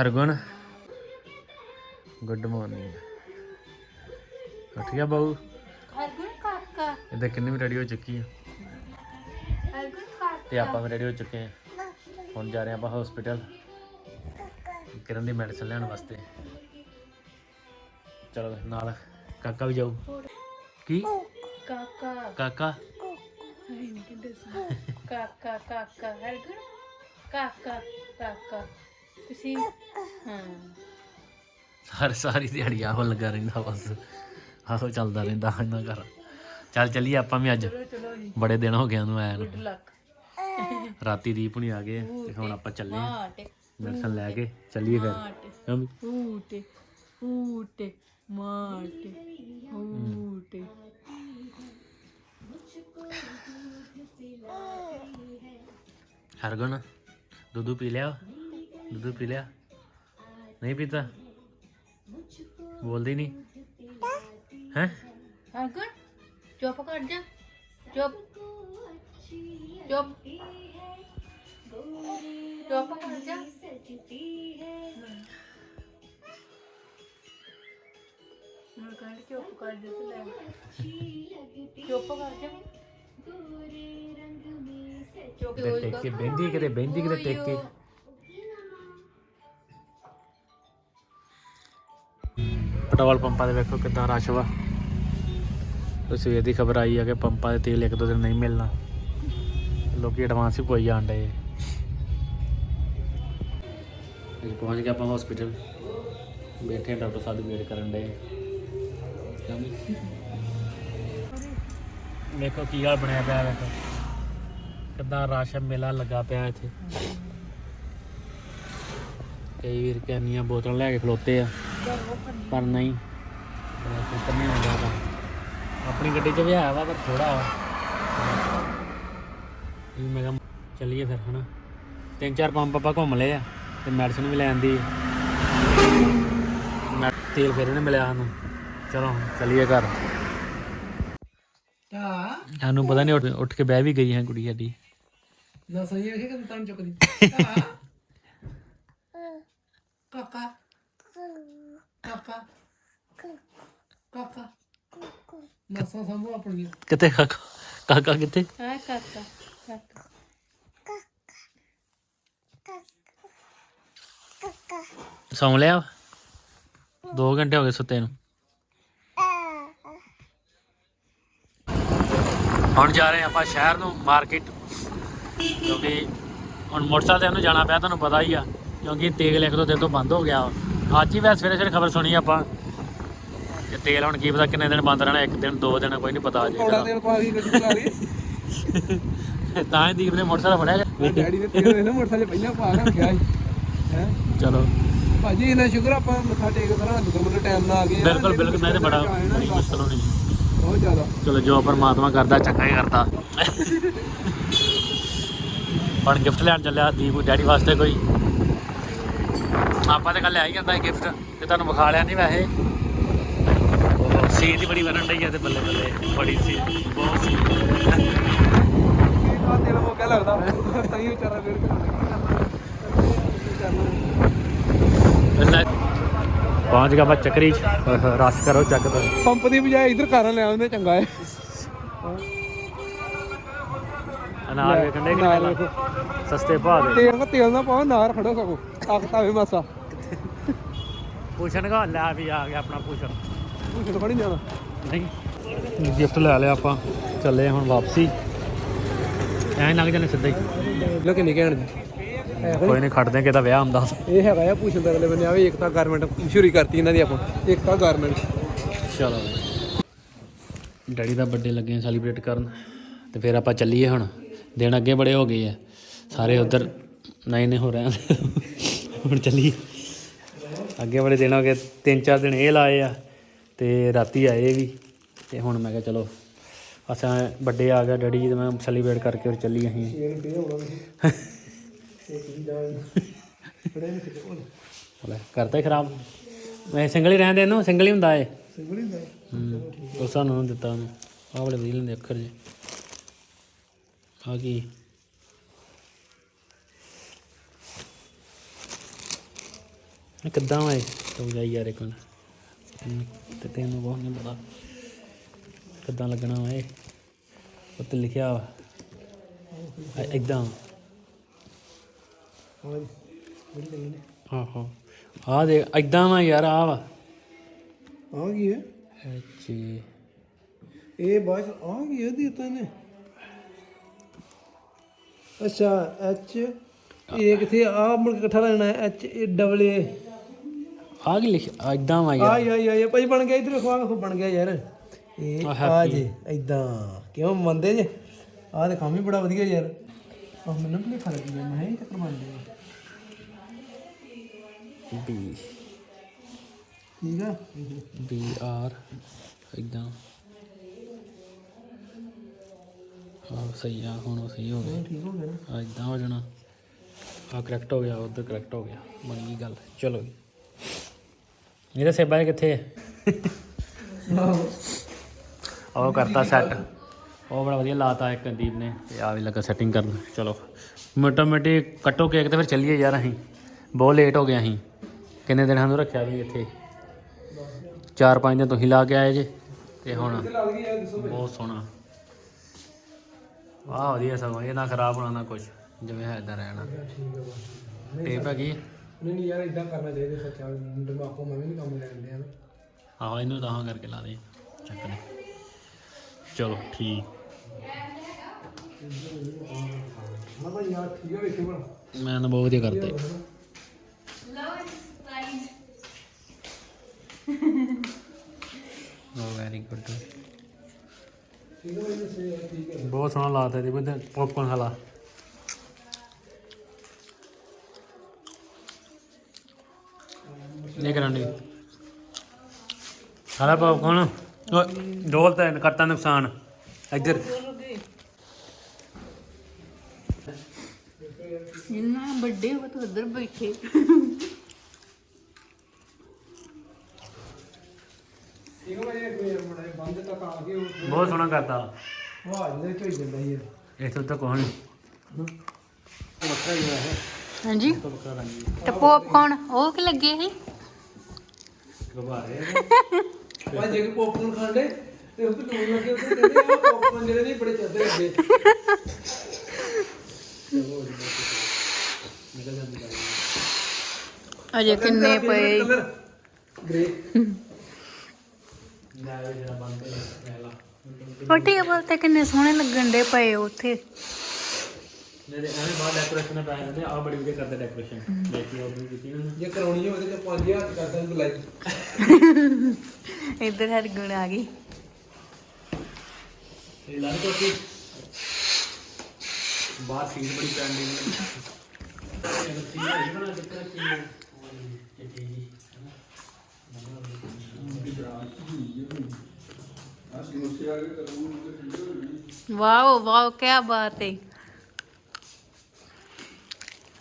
Hargun. Good morning ਉੱਠ ਗਿਆ ਬਾਊ। ਹਰਗੁਣ ਕਾਕਾ। ਇਹਦਾ ਕਿੰਨੀ ਵੀ ਰੈਡੀ ਹੋ ਚੁੱਕੀ ਆ? ਹਰਗੁਣ ਕਾਕਾ। ਤੇ ਆਪਾਂ ਵੀ ਰੈਡੀ ਹੋ ਚੁੱਕੇ ਆ। ਹੁਣ ਜਾ ਰਹੇ ਆਪਾਂ ਹਸਪੀਟਲ ਕਿਰਨ ਦੀ ਮੈਡੀਸਨ ਲੈਣ ਵਾਸਤੇ। ਚਲੋ ਨਾਲ ਕਾਕਾ ਵੀ ਜਾਊ। ਕੀ? ਕਾਕਾ। ਕਾਕਾ। ਕਾਕਾ ਕਾਕਾ। ਹਰਗੁਣ। ਕਾਕਾ ਕਾਕਾ। ਤੁਸੀਂ? ਹਾਂ। ਸਾਰੀ ਸਾਰੀ ਦਿਹਾੜੀ ਆਹੋ ਲੱਗਾ ਰਹਿੰਦਾ ਬਸ। ਆਹੋ ਚੱਲਦਾ ਰਹਿੰਦਾ ਇਹਨਾਂ ਘਰ। ਚੱਲ ਚੱਲੀਏ ਆਪਾਂ ਵੀ ਅੱਜ। ਚਲੋ ਚਲੋ ਜੀ। ਬੜੇ ਦਿਨ ਹੋ ਗਏ ਉਹਨੂੰ ਆਇਆ ਨੂੰ। ਲੱਕ ਰਾਤੀ ਦੀਪ ਹੁਣੀ ਆ ਗਏ ਤੇ ਹੁਣ ਆਪਾਂ ਚੱਲੇ ਆ। ਮਾਟੇ ਲੈ ਕੇ ਚੱਲੀਏ ਫਿਰ। ਮਾਟੇ ਕਿਉਂ ਵੀ? ਊਟੇ ਊਟੇ ਮਾਟੇ ਊਟੇ ਹਰਗੁਣ ਦੁੱਧ ਪੀ ਲਿਆ? ਦੁੱਧ ਪੀ ਲਿਆ ਨਹੀਂ ਪੀਤਾ ਬੋਲਦੀ ਨਹੀਂ ਹੈ ਹਰਗੁਣ ਚੁੱਪ ਕਰ ਜਾ ਚੁੱਪ ਚੁੱਪ ਚੁੱਪ ਕਰ ਜਾ ਮੈਂ ਕਹਿੰਦੀ ਚੁੱਪ ਕਰ ਜਾ ਤੇ ਲੈ ਚੁੱਪ ਕਰ ਜਾ ਚੁੱਪ ਕਿਤੇ ਟੇਕੇ ਬਹਿੰਦੀ ਕਿਤੇ ਪੈਟਰੋਲ ਪੰਪਾਂ ਦੇ ਵੇਖੋ ਕਿੰਨਾ ਰਸ਼ ਵਾ। ਸਵੇਰ ਦੀ ਖਬਰ ਆਈ ਆ ਕਿ ਪੰਪਾਂ ਦੇ ਤੇਲ ਇੱਕ ਦੋ ਦਿਨ ਨਹੀਂ ਮਿਲਣਾ। ਲੋਕੀ ਐਡਵਾਂਸ ਹੀ ਕੋਈ ਜਾਣ ਡਏ ਅਸੀਂ ਪਹੁੰਚ ਗਏ ਆਪਾਂ ਹਸਪੀਟਲ ਬੈਠੇ ਡਾਕਟਰ ਸਾਹਿਬ ਦੀ ਵੇਟ ਕਰਨ ਡਏ ਵੇਖੋ ਕੀ ਹਾਲ ਬਣਿਆ ਪਿਆ ਵੇਖੋ। ਕਿੱਦਾਂ ਰਸ਼ ਮੇਲਾ ਲੱਗਾ ਪਿਆ ਇੱਥੇ। ਕਈ ਵੀਰ ਕੈਨੀਆਂ ਬੋਤਲਾਂ ਲੈ ਕੇ ਖਲੋਤੇ ਆ। ਪਰ ਨਹੀਂ। ਫਿਕਰ ਨਹੀਂ ਹੁੰਦਾ ਤਾਂ ਆਪਣੀ ਗੱਡੀ 'ਚ ਵੀ ਆਇਆ ਵਾ ਪਰ ਥੋੜਾ ਵਾ। ਇਹ ਮੈਂ ਕਿਹਾ ਚੱਲੀਏ ਫਿਰ ਹਨਾ। ਤਿੰਨ ਚਾਰ ਪੰਪ ਆਪਾਂ ਘੁੰਮ ਲਏ ਆ ਤੇ ਮੈਡੀਸਨ ਵੀ ਲੈਣ ਦੀ ਮੈਂ ਤੇਲ ਫਿਰ ਨਹੀਂ ਮਿਲਿਆ ਸਾਨੂੰ। ਚਲੋ ਚੱਲੀਏ ਘਰ। ਹਾਂ ਸਾਨੂੰ ਪਤਾ ਨਹੀਂ ਉੱਠ ਉੱਠ ਕੇ ਬਹਿ ਵੀ ਗਈ ਹੈ ਕੁੜੀ ਸਾਡੀ। ਨਾ ਸਹੀ ਹੈ ਕਿ ਤਾਂ ਚੁੱਕਦੀ। ਕਾਕਾ। ਕਾਕਾ ਕਾਕਾ ਨਸਾਂ ਸੰਭੋ ਆਪਣੀਆਂ ਕਿੱਥੇ ਕਾਕਾ ਕਾਕਾ ਕਿੱਥੇ ਹਾਂ ਕਾਕਾ ਕਾਕਾ ਸੌਂ ਲਿਆ 2 ਘੰਟੇ ਹੋ ਗਏ ਸੁੱਤੇ ਨੂੰ ਹੁਣ ਜਾ ਰਹੇ ਆਪਾਂ ਸ਼ਹਿਰ ਨੂੰ ਮਾਰਕੀਟ ਕਿਉਂਕਿ ਹੁਣ ਮੋਟਰਸਾਈਕਲ ਤੇ ਉਹਨੂੰ ਜਾਣਾ ਪਿਆ ਤੁਹਾਨੂੰ ਪਤਾ ਹੀ ਆ ਕਿਉਂਕਿ ਤੇਲ ਇੱਕ ਦੋ ਦਿਨ ਤੋਂ ਬੰਦ ਹੋ ਗਿਆ। ਅੱਜ ਹੀ ਵੈਸੇ ਸਵੇਰੇ ਸਵੇਰੇ ਖਬਰ ਸੁਣੀ ਆਪਾਂ। ਕਿ ਤੇਲ ਹੁਣ ਕੀ ਪਤਾ ਕਿੰਨੇ ਦਿਨ ਬੰਦ ਰਹਿਣਾ ਇੱਕ ਦਿਨ ਦੋ ਦਿਨ ਕੋਈ ਨਹੀਂ ਪਤਾ ਅਜੇ ਕੌੜਾ ਤੇਲ ਪਾ ਕੇ ਗੱਡੀ ਚਲਾ ਰਹੀ। ਤਾਂ ਹੀ ਦੀਪ ਨੇ ਮੋਟਰਸਾਈਕਲ ਫੜਿਆ। ਡੈਡੀ ਨੇ ਤੇਲ ਨਾ ਮੋਟਰਸਾਈਕਲ ਪਹਿਲਾਂ ਪਾ ਕੇ ਰੱਖਿਆ ਹੈ? ਚਲੋ। ਭਾਜੀ ਇਹਨਾਂ ਸ਼ੁਕਰ ਆਪਾਂ ਮੱਥਾ ਟੇਕ ਕਰਾਂ ਦੁਕਾਨ ਟਾਈਮ ਨਾਲ ਆ ਗਏ। ਬਿਲਕੁਲ ਬਿਲਕੁਲ ਮੈਂ ਤੇ ਬੜਾ ਬੜੀ ਮੁਸ਼ਕਲ ਹੋਣੀ ਬਹੁਤ ਜ਼ਿਆਦਾ। ਚਲੋ ਜੋ ਪਰਮਾਤਮਾ ਕਰਦਾ ਚੰਗਾ ਹੀ ਕਰਦਾ। ਹੁਣ ਗਿਫਟ ਲੈਣ ਚੱਲਿਆ ਦੀਪ ਡੈਡੀ ਵਾਸਤੇ ਕੋਈ। ਆਪਾਂ ਤੇ ਕੱਲ ਲਿਆ ਹੀ ਜਾਂਦਾ ਹੈ ਗਿਫਟ ਤੇ ਤੁਹਾਨੂੰ ਵਿਖਾ ਲਿਆ ਨਹੀਂ ਵੈਸੇ। ਸੀਟ ਹੀ ਬੜੀ ਵਰਨ ਡਈ ਆ ਤੇ ਬੱਲੇ ਬੱਲੇ ਬੜੀ ਸੀ ਬਹੁਤ ਸੀ। ਤੇਲ ਮੋਕਾ ਲੱਗਦਾ ਤਾਂ ਹੀ ਵਿਚਾਰਾ ਵੇੜ ਪਹਿਲਾਂ ਪਹੁੰਚ ਗਿਆ ਬਾ ਚੱਕਰੀ ਰਸ਼ ਕਰੋ ਚੱਕ ਦੋ। ਪੰਪ ਦੀ ਬਜਾਏ ਇਧਰ ਕਾਰਾਂ ਲੈ ਆਉਂਦੇ ਚੰਗਾ ਹੈ। ਅਨਾਰ ਵੇਖਣ ਦੇ। ਸਸਤੇ ਭਾਅ ਦੇ। ਤੇਲ ਨਾ ਤੇਲ ਨਾ ਪਾਓ ਨਾਰ ਖੜੋ ਸਗੋ ਤਾਕਤ ਆਵੇ ਮਾਸਾ। ਪੂਛਣ ਕਾ ਲੈ ਵੀ ਆ ਗਿਆ ਆਪਣਾ ਪੂਛਣ। ਕੁਝ ਫੜੀ ਜਾਣਾ। ਨਹੀਂ। ਗਿਫਟ ਲੈ ਲਿਆ ਆਪਾਂ। ਚੱਲੇ ਹੁਣ ਵਾਪਸੀ। ਐਂ ਲੰਘ ਜਾਣੇ ਸਿੱਧਾ ਹੀ। ਲੋ ਕਿੰਨੀ ਕਹਿਣ ਕੋਈ ਨਹੀਂ ਖੜਦੇ ਕਿਦਾ ਵਿਆਹ ਹੁੰਦਾ। ਇਹ ਹੈਗਾ ਆ ਪੁੱਛਣ ਦੇ ਅਗਲੇ ਬੰਨੇ ਆਵੇ ਏਕਤਾ ਗਾਰਮੈਂਟ ਮਸ਼ਹੂਰੀ ਕਰਤੀ ਇਹਨਾਂ ਦੀ ਆਪਾਂ। ਏਕਤਾ ਗਾਰਮੈਂਟ। ਚਲੋ। ਡੈਡੀ ਦਾ ਬਰਥਡੇ ਲੱਗੇ ਸੈਲੀਬ੍ਰੇਟ ਕਰਨ। ਤੇ ਫਿਰ ਆਪਾਂ ਚੱਲੀਏ ਹੁਣ। ਦਿਨ ਅੱਗੇ ਬੜੇ ਹੋ ਗਏ ਆ। ਸਾਰੇ ਉਧਰ ਨਹੀਂ ਨਹੀਂ ਹੋ ਰਹੇ ਹੁਣ ਚੱਲੀਏ। ਅੱਗੇ ਵਾਲੇ ਦਿਨ ਹੋ ਗਏ ਤਿੰਨ ਚਾਰ ਦਿਨ ਇਹ ਲਾਏ ਆ ਤੇ ਰਾਤੀ ਆਏ ਵੀ। ਤੇ ਹੁਣ ਮੈਂ ਕਿਹਾ ਚਲੋ, ਅਸਾਂ ਵੱਡੇ ਆ ਗਿਆ ਡੈਡੀ ਜੀ ਤੇ ਮੈਂ ਸੈਲੀਬ੍ਰੇਟ ਕਰਕੇ ਫਿਰ ਚੱਲੀ ਅਸੀਂ। ਲੈ ਕਰਤਾ ਹੀ ਖਰਾਬ। ਮੈਂ ਸਿੰਗਲ ਹੀ ਰਹਿੰਦੇ ਇਹਨੂੰ ਸਿੰਗਲ ਹੀ ਹੁੰਦਾ ਏ ਹੂੰ ਉਹ ਸਾਨੂੰ ਦਿੱਤਾ ਉਹਨੂੰ। ਆਹ ਵਾਲੇ ਵਧੀਆ ਲੈਂਦੇ ਅੱਖਰ ਜੇ ਆ ਕੀ? ਕਿੱਦਾਂ ਵਾ ਇਹ? ਤੂੰ ਜਾਈ ਯਾਰ ਇੱਕ ਮਿੰਟ ਤੇ ਤੈਨੂੰ ਬਹੁਤ ਨਹੀਂ ਪਤਾ। ਕਿੱਦਾਂ ਲੱਗਣਾ ਵਾ ਇਹ? ਉੱਤੇ ਲਿਖਿਆ ਵਾ। ਨੇ ਆਹੋ ਆ ਦੇ ਏਦਾਂ ਵਾ ਯਾਰ ਆ ਵਾ। ਆ ਕੀ ਹੈ ਐਚ ਇਹ ਬਾਅਦ ਆ ਕੀ ਹੈ ਦਿੱਤਾ ਇਹਨੇ ਅੱਛਾ ਐਚ ਇਹ ਕਿੱਥੇ ਆ? ਮੁੜ ਕੇ ਇਕੱਠਾ ਲੈਣਾ ਐਚ ਏ ਡਬਲ ਏ ਆ ਕੀ ਲਿਖਿਆ ਏਦਾਂ ਵਾ ਆ ਯਾਰ। ਯਾ ਯਾ ਯਾ ਭਾਈ ਬਣ ਗਿਆ ਇਧਰ ਆਹ ਬਣ ਗਿਆ ਯਾਰ। ਇਹ ਆ। ਜੇ ਇਦਾਂ ਕਿਉਂ ਮੰਨਦੇ ਜੇ? ਆਹ ਤੇ ਕੰਮ ਹੀ ਬੜਾ ਵਧੀਆ ਯਾਰ। ਆ ਮੈਨੂੰ ਵੀ ਫ਼ਰਕ ਗਿਆ ਮੈਂ ਇਹ ਚੱਕਰ ਬਣ ਗਿਆ ਬੀ ਠੀਕ ਆ? ਬੀ ਆਰ ਏਦਾਂ। ਆ ਸਹੀ ਆ ਹੁਣ ਉਹ ਸਹੀ ਹੋ ਗਿਆ। ਠੀਕ ਹੋ ਗਿਆ ਨਾ? ਆ ਇਦਾਂ ਹੋ ਜਾਣਾ। ਆ ਕਰੈਕਟ ਹੋ ਗਿਆ ਉਧਰ ਕਰੈਕਟ ਹੋ ਗਿਆ। ਬਣ ਗਈ ਗੱਲ। ਚਲੋ ਜੀ। ਇਹਦਾ ਸੇਬਾ ਕਿੱਥੇ ਹੈ ਉਹ ਕਰਤਾ ਸੈੱਟ ਉਹ ਬੜਾ ਵਧੀਆ ਲਾਤਾ ਇੱਕ ਦੀਪ ਨੇ। ਤੇ ਆ ਵੀ ਲੱਗਾ ਸੈਟਿੰਗ ਕਰਨ। ਚਲੋ। ਮੋਟਾ ਮੋਟੀ ਕੱਟੋ ਕੇਕ ਤੇ ਫਿਰ ਚੱਲੀਏ ਯਾਰ ਅਸੀਂ। ਬਹੁਤ ਲੇਟ ਹੋ ਗਏ ਅਸੀਂ। ਕਿੰਨੇ ਦਿਨ ਸਾਨੂੰ ਰੱਖਿਆ ਵੀ ਇੱਥੇ? ਚਾਰ ਪੰਜ ਦਿਨ ਤੁਸੀਂ ਲਾ ਕੇ ਆਏ ਜੇ। ਤੇ ਹੁਣ ਬਹੁਤ ਸੋਹਣਾ। ਵਾਹ ਵਧੀਆ ਸਗੋਂ ਇਹ ਨਾ ਖਰਾਬ ਹੋਣਾ ਨਾ ਕੁਝ ਜਿਵੇਂ ਹੈ ਇਦਾਂ ਰਹਿਣਾ। ਠੀਕ ਆ ਬਸ ਟੇਪ ਹੈਗੀ ਨਹੀਂ ਨਹੀਂ ਯਾਰ ਇਦਾਂ ਕਰਨਾ ਚਾਹੀਦਾ ਸੱਚਾ ਦਿਮਾਗੋਂ ਮੈਂ ਵੀ ਨਹੀਂ ਕੰਮ ਲੈਣ ਦਿਆ। ਨਾ ਆਹੋ ਇਹਨੂੰ ਤਾਂ ਕਰਕੇ ਲਾ ਦੇ ਚੱਕ ਲੈ। ਚਲੋ ਠੀਕ। ਮੈਂ ਭਾਈ ਯਾਰ ਠੀਕ ਆ ਵੇਖੇ ਬਣਾ ਮੈਂ ਤਾਂ ਬਹੁਤ ਵਧੀਆ ਕਰਤੇ ਉਹ ਵੈਰੀ ਗੁੱਡ ਠੀਕ ਆ ਭਾਈ ਦੱਸੇ ਯਾਰ ਠੀਕ ਹੈ ਬਹੁਤ ਸੋਹਣਾ ਲਾਤਾ ਦੀ ਬੰਦੇ ਪੌਪਕਾਰਨ ਹਲਾ ਦੀ ਹਲਾ ਪੌਪਕਾਰਨ ਡੋਲ ਤਾਂ ਕਰਤਾ ਨੁਕਸਾਨ। ਇੱਧਰ। ਜਿੰਨਾ ਵੱਡੇ ਹੋ ਤੂੰ ਉਧਰ ਬੈਠੇ। ਬਹੁਤ ਸੋਹਣਾ ਕਰਤਾ। ਆਵਾਜ਼ ਦੇ ਝੋਈ ਜਾਂਦਾ ਯਾਰ ਇੱਥੇ ਉੱਤੇ ਕੋਣ ਹੀ ਹੈ ਹਾਂਜੀ। ਤੇ ਪੌਪਕਾਰਨ ਉਹ ਕਿ ਲੱਗੇ ਸੀ? ਗੁਬਾਰੇ ਭਾਈ ਜੇ ਕਿ ਪੌਪਕਾਰਨ ਖਾਂਦੇ ਤੇ ਉਹ ਤੇ ਡੋਲ ਲੱਗੇ ਉੱਤੇ ਕਹਿੰਦੇ ਆ ਪੌਪਕਾਰਨ ਜਿਹੜੇ ਨਹੀਂ ਬੜੇ ਚੱਲਦੇ ਅੱਗੇ ਅਜੇ ਕਿੰਨੇ ਪਏ? ਗ੍ਰੇ। ਉਹ ਟੇਬਲ ਤੇ ਕਿੰਨੇ ਸੋਹਣੇ ਲੱਗਣ ਦੇ ਪਏ ਉੱਥੇ। ਮੇਰੇ ਐਵੇਂ ਬਾਹਰ ਡੈਕੋਰੇਸ਼ਨ ਦਾ ਪੈਸੇ ਦਿੰਦੇ ਆ ਬੜੀ ਵਧੀਆ ਕਰਦੇ ਡੈਕੋਰੇਸ਼ਨ ਦੇਖੀ ਉਹ ਵੀ ਕੀਤੀ ਨਾ। ਜੇ ਕਰਾਉਣੀ ਹੋਵੇ ਤੇ 5000 ਕਰਦਾ ਨੂੰ ਲਾਈਕ ਇੱਧਰ ਹਰਗੁਣ ਆ ਗਈ ਇਹ ਲਾ ਦੇ ਕੋਤੀ ਬਾਹਰ ਸੀਟ ਬੜੀ ਪੈਂਦੀ ਹੈ। ਇਹ ਕਿ ਵਾਓ ਵਾਓ ਕੀ ਬਾਤ ਹੈ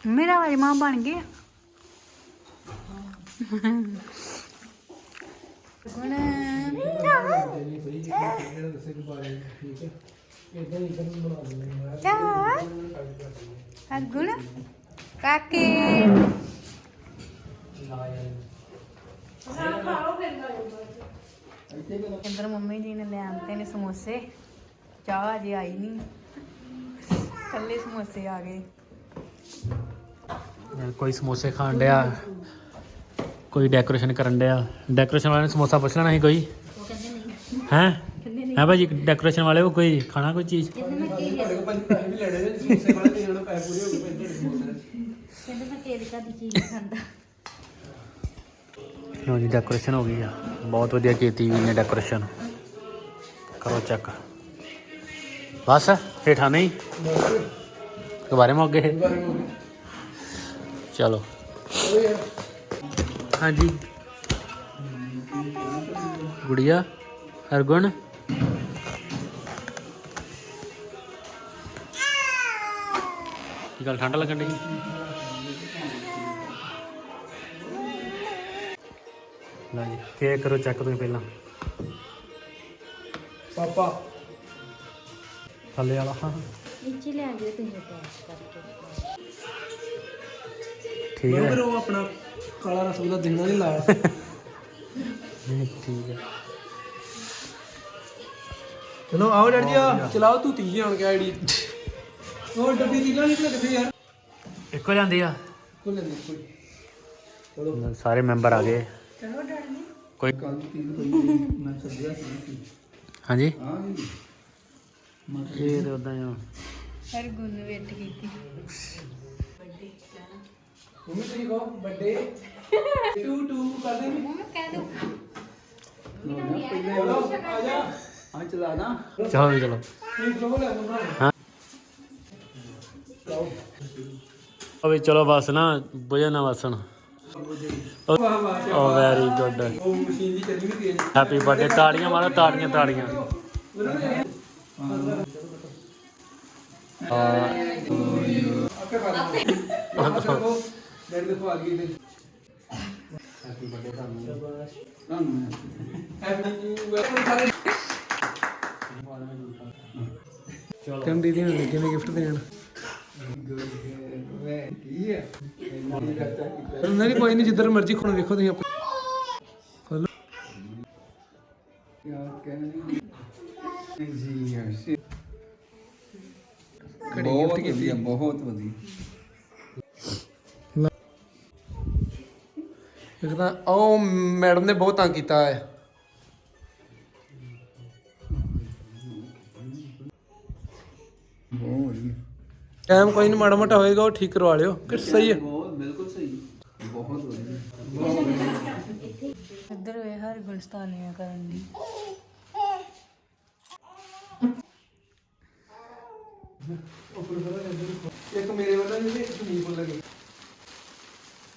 ਮੇਰਾ ਵਾਲੀ ਮਾਂ ਬਣ ਗਿਆ ਗੁਣ ਹੈ। ਹਰਗੁਣ ਕਾਕੇ। ਇੰਦਰ ਮੰਮੀ ਜੀ ਨੇ ਲੈ ਆਂਦੇ ਨੇ ਸਮੋਸੇ। ਚਾਹ ਅਜੇ ਆਈ ਨਹੀਂ। ਕੱਲੇ ਸਮੋਸੇ ਆ ਗਏ। ਕੋਈ ਸਮੋਸੇ ਖਾਣ ਡਿਆ, ਕੋਈ ਡੈਕੋਰੇਸ਼ਨ ਕਰਨ ਡਿਆ। ਡੈਕੋਰੇਸ਼ਨ ਵਾਲੇ ਨੇ ਸਮੋਸਾ ਪੁੱਛ ਲੈਣਾ ਸੀ ਕੋਈ? ਹੈ? ਹੈ ਭਾਜੀ ਡੈਕੋਰੇਸ਼ਨ ਵਾਲੇ ਉਹ ਕੋਈ ਖਾਣਾ ਕੋਈ ਚੀਜ਼? ਤੁਹਾਡੇ ਕੋਲ ਪੰਜ ਕਹਿੰਦੇ ਮੈਂ ਤੇਰੀ ਕਦੀ ਚੀਜ਼ ਖਾਂਦਾ ਲੋ ਜੀ ਡੈਕੋਰੇਸ਼ਨ ਹੋ ਗਈ ਆ। ਬਹੁਤ ਵਧੀਆ ਕੀਤੀ ਵੀ ਨੇ ਡੈਕੋਰੇਸ਼ਨ ਕਰੋ ਚੈੱਕ ਬਸ, ਹੇਠਾਂ ਨਹੀਂ? ਦੁਬਾਰੇ ਮੋਗੇ ਗਏ। ਬਾਰੇ ਚਲੋ। ਹਾਂਜੀ। ਗੁੜੀਆ, ਹਰਗੁਣ। ਕੀ ਗੱਲ, ਠੰਡ ਲੱਗਣ ਦੀ ਲਓ ਜੀ, ਕੇਕ ਕਰੋ, ਚੈੱਕ ਤੁਸੀਂ ਪਹਿਲਾਂ। ਪਾਪਾ। ਥੱਲੇ ਵਾਲਾ। ਹਾਂ ਨੀਚੇ ਲੈ ਆਜੋ ਤੁਸੀਂ ਪੈਕ ਕਰਕੇ। ਠੀਕ ਹੈ। ਉਹ ਆਪਣਾ ਕਾਲਾ ਰਸਗੁੱਲਾ ਦੇਣਾ ਨਹੀਂ ਲਾਇਆ ਠੀਕ ਹੈ। ਚਲੋ ਆਓ ਡੈਡੀ ਜੀ ਆ ਚਲਾਓ ਤੂੰ ਤੀ ਆਣ ਕੇ ਆਈਡੀ। ਉਹ ਡੱਬੀ ਦੀ ਗੱਲ ਨਿਕਲ ਕਿੱਥੇ ਯਾਰ। ਇੱਕੋ ਜਾਂਦੀ ਆ। ਕੋਲ ਕੋਈ। ਚਲੋ। ਸਾਰੇ ਮੈਂਬਰ ਆ ਗਏ। ਚਲੋ ਡੈਡੀ ਕੋਈ ਕੱਲ ਤੀ ਕੋਈ ਮੈਂ ਸੱਜਿਆ ਸੀ ਹਾਂਜੀ? ਹਾਂ ਜੀ ਇਹ ਤੇ ਉਦਾਂ ਹੀ ਆ। ਹਰ ਗੁਣ ਵੇਟ ਕੀਤੀ। ਮੰਮੀ ਤੁਸੀਂ ਕਹੋ ਵੱਡੇ ਟੂ ਟੂ ਕਰ ਦੇ ਮੰਮਾ ਕਹਿ ਦੋ। ਚਲੋ ਆ ਜਾ। ਆ ਚਲਾ ਨਾ। ਚਲੋ ਵੀ ਚਲੋ। ਇਹ ਹਾਂ ਅਵੇ ਚਲੋ ਬਸ ਨਾ ਬੁਝੇ ਨਾ ਵਸਣ ਵਾਹ ਵਾਹ ਓ ਵੈਰੀ ਗੁੱਡ ਉਹ ਮਸ਼ੀਨ ਦੀ ਚੱਲੀ ਵੀ ਤੇਜ਼। ਹੈਪੀ ਬਰਥਡੇ ਤਾੜੀਆਂ ਮਾਰੋ ਤਾੜੀਆਂ ਤਾੜੀਆਂ। ਆਪੇ ਪਾ ਲਓ ਚਲੋ ਡੈਡੀ ਦੇਖੋ ਆ ਗਈ ਤੇ ਹੈਪੀ ਬਰਥਡੇ ਤੁਹਾਨੂੰ ਤੁਹਾਨੂੰ ਹੈਪੀ ਬਰਥਡੇ ਚਲੋ ਤੈਨੂੰ ਦੀਦੀ ਨੂੰ ਲੱਗੇ ਨੇ ਗਿਫਟ ਦੇਣ। ਕੀ ਹੈ ਨਹੀਂ ਕੋਈ ਨਹੀਂ ਜਿੱਧਰ ਮਰਜ਼ੀ ਖੋਣ ਵੇਖੋ ਤੁਸੀਂ ਆਪੇ। ਖੋਲੋ। ਗਿਫਟ ਕੀਤੀ। ਬਹੁਤ ਵਧੀਆ। ਇੱਕ ਤਾਂ ਉਹ ਮੈਡਮ ਨੇ ਬਹੁਤ ਤੰਗ ਕੀਤਾ ਹੈ ਬਹੁਤ ਵਧੀਆ ਟਾਈਮ ਕੋਈ ਨਹੀਂ ਮਾੜਾ ਮੋਟਾ ਹੋਏਗਾ ਉਹ ਠੀਕ ਕਰਵਾ ਲਿਓ। ਕਿ ਸਹੀ ਹੈ। ਬਹੁਤ ਬਿਲਕੁਲ ਸਹੀ ਬਹੁਤ ਵਧੀਆ ਇੱਧਰ ਵੇ ਹਰ ਗੁਲਸਤਾਨੀਆਂ ਕਰਨ ਦੀ। ਇੱਕ ਮੇਰੇ ਵੱਲੋਂ ਨਹੀਂ ਤੇ ਇੱਕ ਨਹੀਂ ਕੋਲ ਲੱਗੇ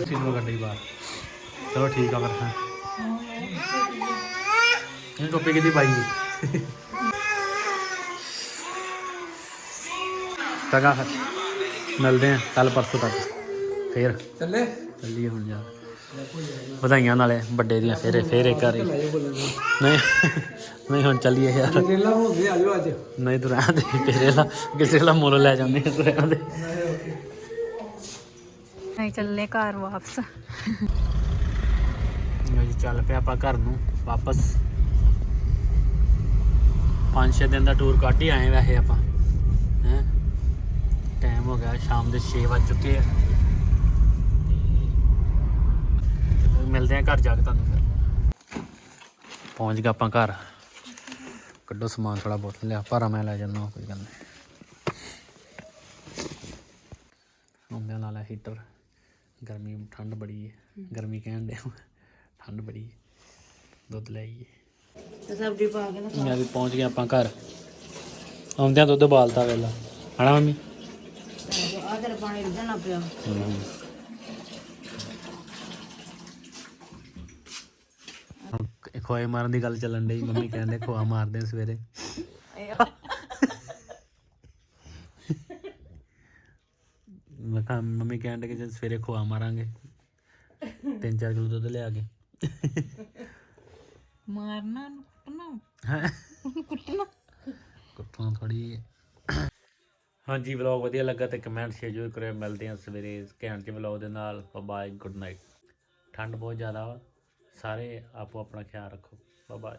ਸਿੰਗਲ ਗੱਡੀ ਬਾਹਰ ਚਲੋ ਠੀਕ ਆ ਫਿਰ ਹਾਂ। ਇਹ ਟੋਪੀ ਕਿਦੀ ਪਾਈ ਜੀ ਚੰਗਾ ਫਿਰ ਮਿਲਦੇ ਆ ਕੱਲ ਪਰਸੋਂ ਤੱਕ। ਫੇਰ। ਚੱਲੇ? ਚੱਲੀਏ ਹੁਣ ਜਾ ਵਧਾਈਆਂ ਨਾਲੇ ਵੱਡੇ ਦੀਆਂ ਫੇਰੇ ਫੇਰੇ ਜਾ ਬੋਲਣਾ ਨਹੀਂ ਨਹੀਂ ਹੁਣ ਚੱਲੀਏ ਯਾਰ। ਰੇਲਾ ਹੋ ਗਏ ਆਜੋ ਅੱਜ। ਨਹੀਂ ਤੂੰ ਰਹਿਣ ਦੇ ਫੇਰੇ ਲਾ ਕਿਸੇ ਲਾ ਮੁੱਲ ਲੈ ਜਾਂਦੇ ਆ ਤੂੰ ਰਹਿਣ ਦੇ। ਨਹੀਂ ਚੱਲੇ ਘਰ ਵਾਪਸ। ਜੀ, ਚੱਲ ਪਿਆ ਆਪਾਂ ਘਰ ਨੂੰ ਵਾਪਸ। 5-6 ਦਿਨ ਦਾ ਟੂਰ ਕੱਢ ਹੀ ਆਏ ਵੈਸੇ ਆਪਾਂ। ਹੈ? ਟਾਈਮ ਹੋ ਗਿਆ, ਸ਼ਾਮ ਦੇ 6 ਵੱਜ ਚੁੱਕੇ ਆ। ਮਿਲਦੇ ਆ ਘਰ ਜਾ ਕੇ ਤੁਹਾਨੂੰ ਫਿਰ। ਪਹੁੰਚ ਗਏ ਆਪਾਂ ਘਰ। ਕੱਢੋ ਸਮਾਨ ਥੋੜਾ ਬਹੁਤ ਲਿਆ ਭਾਰਾ ਮੈਂ ਲੈ ਜਾਂਦਾ, ਕੋਈ ਗੱਲ ਨਹੀਂ। ਹੁੰਦਿਆਂ ਨਾਲ ਹੀਟਰ ਗਰਮੀ ਠੰਡ ਬੜੀ ਹੈ ਗਰਮੀ ਕਹਿਣ ਦੇ ਠੰਡ ਬੜੀ ਹੈ ਦੁੱਧ ਲੈ ਆਈਏ। ਸਬਜ਼ੀ ਪਾ ਕੇ ਨਾ ਮੈਂ ਵੀ ਪਹੁੰਚ ਗਿਆ ਆਪਾਂ ਘਰ। ਆਉਂਦਿਆਂ ਦੁੱਧ ਬਾਲਤਾ ਵੇਲਾ। ਹਣਾ ਮੰਮੀ? ਆਦਰ ਪਾਣੀ ਰਿੱਝਣਾ ਪਿਆ। ਖੋਏ ਮਾਰਨ ਦੀ ਗੱਲ ਚੱਲਣ ਡਈ। ਮੰਮੀ ਕਹਿੰਦੇ ਖੋਆ ਮਾਰਦੇ ਆ ਸਵੇਰੇ। ਕਿਹਾ ਮੰਮੀ ਕਹਿੰਦੇ ਕਿ ਜੇ ਸਵੇਰੇ ਖੋਆ ਮਾਰਾਂਗੇ। ਤਿੰਨ ਚਾਰ ਕਿਲੋ ਦੁੱਧ ਲਿਆ ਕੇ। ਮਾਰਨਾ ਕੁੱਟਣਾ? ਹੈਂ? ਕੁੱਟਣਾ? ਕੁੱਟਣਾ ਥੋੜੀ ਹਾਂਜੀ ਵਲੌਗ ਵਧੀਆ ਲੱਗਾ ਤੇ ਕਮੈਂਟ ਸ਼ੇਅਰ ਜ਼ਰੂਰ ਕਰਿਓ। ਮਿਲਦੇ ਹਾਂ ਸਵੇਰੇ ਘੈਂਟ ਜਿਹੇ ਵਲੌਗ ਦੇ ਨਾਲ। ਬਾਏ ਗੁੱਡ ਨਾਈਟ ਠੰਡ ਬਹੁਤ ਜ਼ਿਆਦਾ ਵਾ। ਸਾਰੇ ਆਪੋ ਆਪਣਾ ਖਿਆਲ ਰੱਖੋ। ਬਾਏ